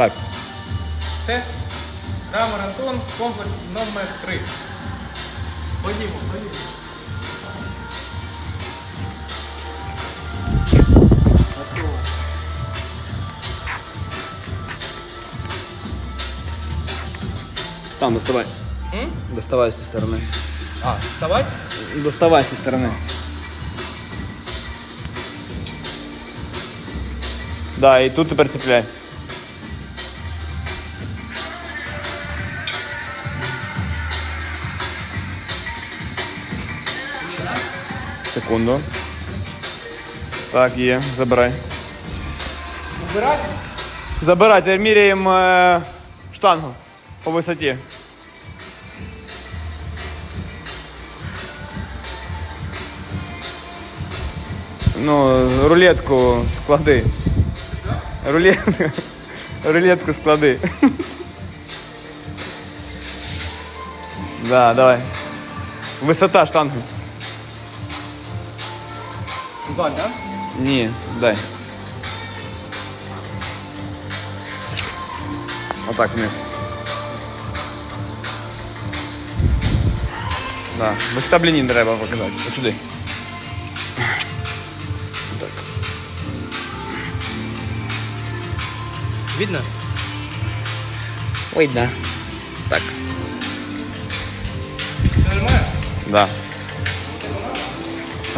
Так. Все. Крамер Антон, комплекс номер 3. Ходімо, ходімо. Готово. Там доставай. М? Доставай з цієї сторони. А, вставать? Доставай з цієї сторони. Да, і тут тепер цепляй. Секунду. Так, є, забирай. Убирать? Забирай, тепер міряємо е, штангу по висоті. Ну, рулетку склади. Рулетку, рулетку склади. Да, давай. Висота штанги. Вдаль, да? Ні, дай. Отак вниз. Да. Висота блінін треба показати. От сюди. Так. Видно? Ой, да. Так. Все нормально? Да.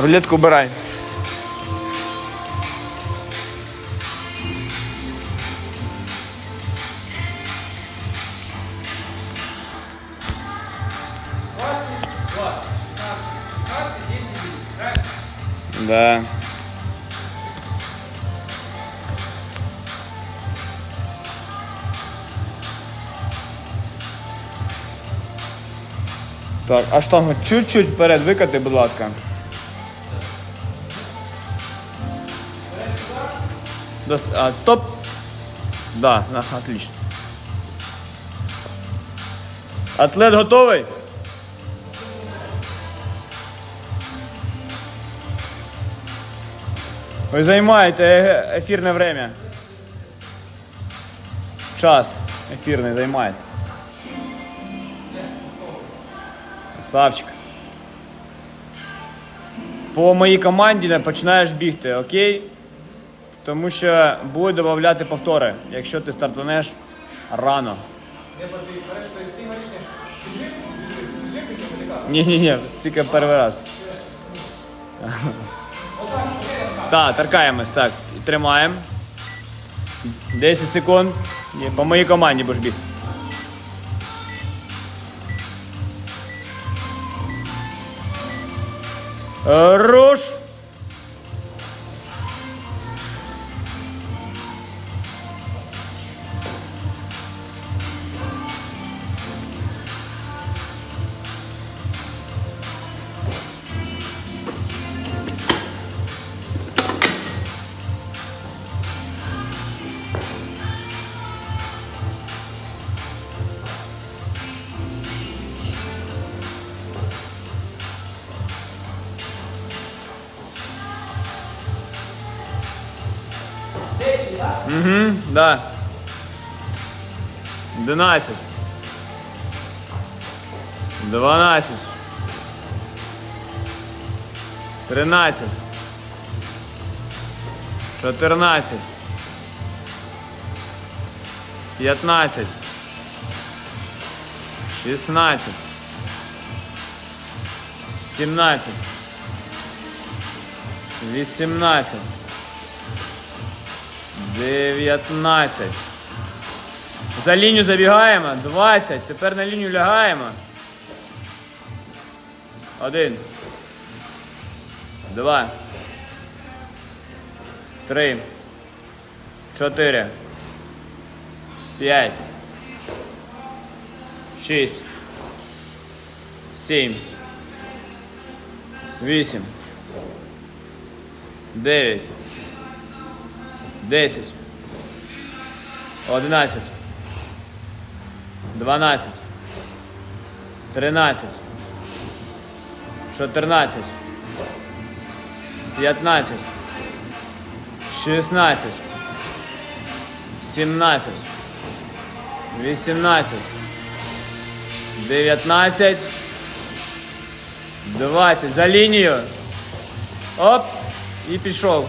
Рулетку убирай. Да. Так, а штангу чуть-чуть вперед викати, будь ласка. Дос... А, топ. Да, отлично. Атлет готовий? Ви займаєте ефірне время. Час ефірний займаєте. Красавчик. По моїй команді починаєш бігти, окей? Тому що будуть додати повтори, якщо ти стартанеш рано. Ні, ні, ні, тільки перший раз. Так, торкаємось, так. Тримаємо. 10 секунд. Ні, по моїй команді будеш бігти. Е, Руш. Угу, да. 11. 12. 13. 14. 15. 16. 17. 18. 19. За лінію забігаємо. 20. Тепер на лінію лягаємо. Один. Два. Три. Чотири. П'ять. Шість. Сім. Вісім. Дев'ять. 10, 11, 12, 13, 14, 15, 16, 17, 18, 19, 20. За лінію. Оп. І пішов.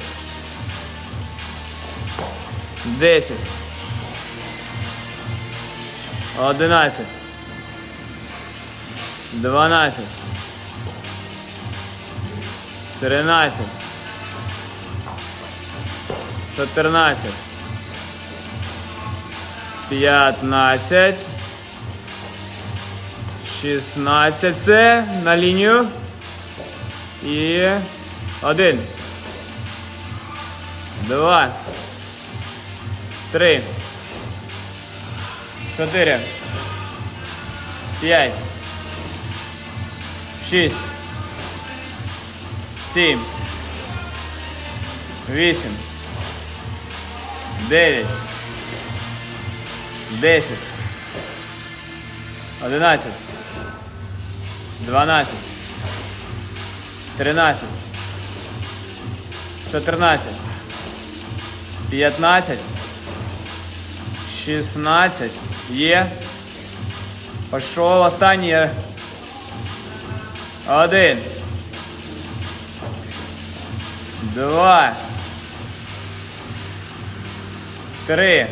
Десять. Одинадцять. Дванадцять. Тринадцять. Чотирнадцять. П'ятнадцять. Шістнадцять. Це на лінію. І один. Два. Три. Чотири. П'ять. Шість. Сім. Вісім. Дев'ять. Десять. Одинадцять. Дванадцять. Тринадцять. Чотирнадцять. П'ятнадцять. Шістнадцять. Є. Пішов останнє. Один. Два. Три.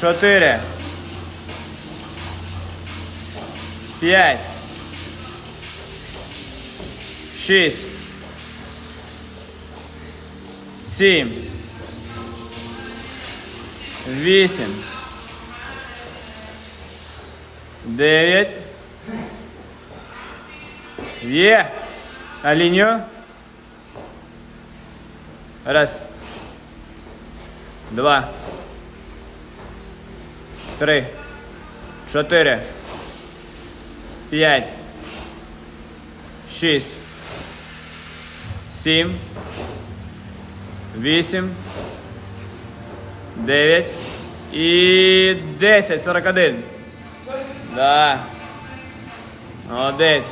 Чотири. П'ять. Шість. Сім. Вісім. Дев'ять. Є. На лінію. Раз. Два. Три. Чотири. П'ять. Шість. Сім. Вісім. Дев'ять. І десять. Сорок один. Да. Молодець.